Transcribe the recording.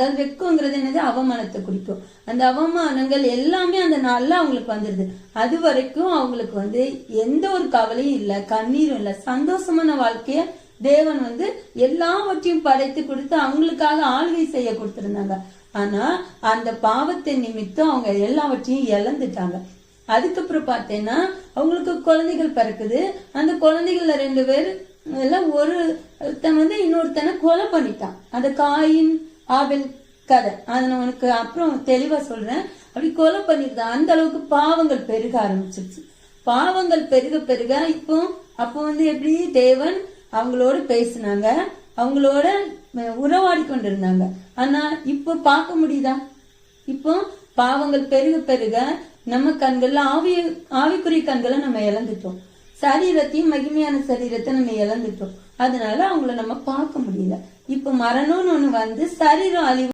அதாவது வெக்கங்கிறது என்னது? அவமானத்தை குறிக்கும். அந்த அவமானங்கள் எல்லாமே அந்த நாள்ல அவங்களுக்கு வந்துடுது அது வரைக்கும் அவங்களுக்கு வந்து எந்த ஒரு கவலையும் இல்ல கண்ணீரும் இல்ல. சந்தோஷமான வாழ்க்கைய தேவன் வந்து எல்லாவற்றையும் படைத்து கொடுத்து அவங்களுக்காக ஆளுகை செய்ய கொடுத்திருந்தாங்க. ஆனா அந்த பாவத்தை நிமித்தம் அவங்க எல்லாவற்றையும் இழந்துட்டாங்க. அதுக்கப்புறம் பார்த்தேன்னா அவங்களுக்கு குழந்தைகள் பிறக்குது. அந்த குழந்தைகள்ல ரெண்டு பேர் எல்லாம் ஒரு ஒருத்தன் வந்து இன்னொருத்தனை கொலை பண்ணிட்டான். அந்த காயின் ஆபெல் கதை. அதை நான் உனக்கு அப்புறம் தெளிவாக சொல்கிறேன் அப்படி கொலை பண்ணிருந்தான் அந்த அளவுக்கு பாவங்கள் பெருக ஆரம்பிச்சிருச்சு. பாவங்கள் பெருக பெருக இப்போ அப்போ வந்து எப்படி தேவன் அவங்களோட பேசினாங்க. அவங்களோட உறவாடி கொண்டிருந்தாங்க. ஆனா இப்போ பார்க்க முடியுதா? இப்போ பாவங்கள் பெருக பெருக நம்ம கண்கள்ல ஆவி ஆவிக்குரிய கண்களை நம்ம இழந்துட்டோம். சரீரத்தையும் மகிமையான சரீரத்தை நம்ம இழந்துட்டோம். அதனால அவங்கள நம்ம பார்க்க முடியல. இப்ப மரணம்னு ஒண்ணு வந்து சரீரம் அழிவு